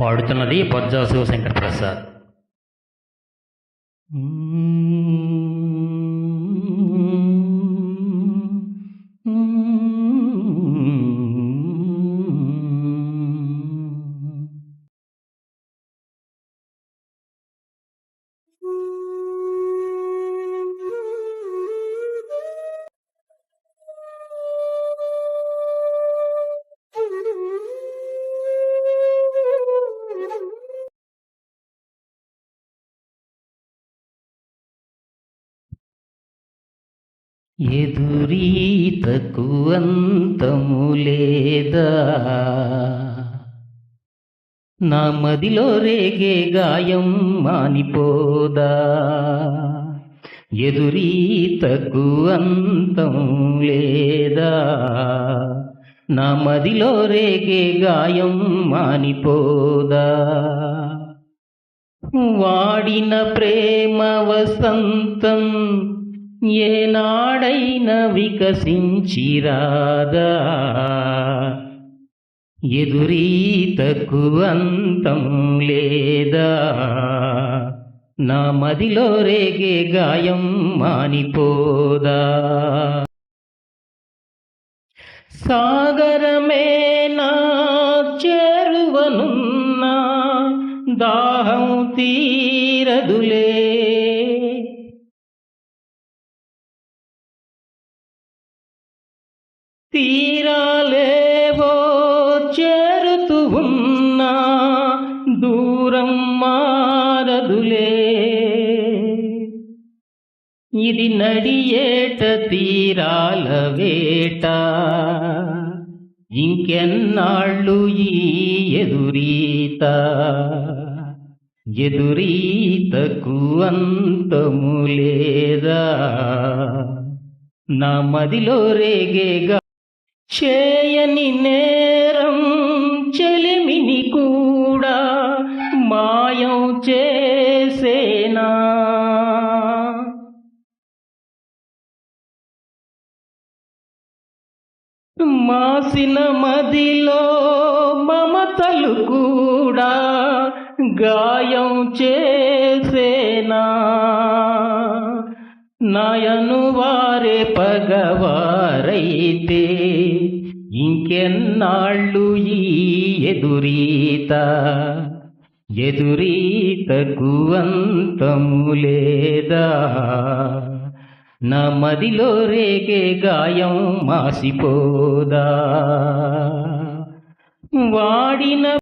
పాడుతున్నది బొజ్జా శివశంకర్ ప్రసాద్. ఎదురీతకు అంతము లేదా? నా మదిలో రేగే గాయం మానిపోదా? ఎదురీతకు అంతం లేదా? నా మదిలో రేగే గాయం మానిపోదా? వాడిన ప్రేమ వసంతం ఏనాడైనా వికసించిరాదా? ఎదురీతకు అంతం లేదా? నా మదిలో రేగే గాయం మానిపోదా? సాగరమే నా చేరువనున్నా దాహం తీరదులే. తీరాలేవో చేరుతూ ఉన్నా దూరం మారదులే. ఇది నడియేట తీరాల వేట. ఇంకెన్నాళ్ళు ఈ ఎదురీత? ఎదురీతకు అంతము లేదా? నా మదిలో రేగేగా చేయని నేరం చెలిమిని కూడా మాయం చేసేనా? మాసిన మదిలో మమతలు కూడా గాయం చేసేనా? నాయను వారే పగవారైతే. ఇంకెన్నాళ్ళు ఈ ఎదురీత? ఎదురీతకు అంతము లేదా? నా మదిలో రేగే గాయం మాసిపోదా? వాడిన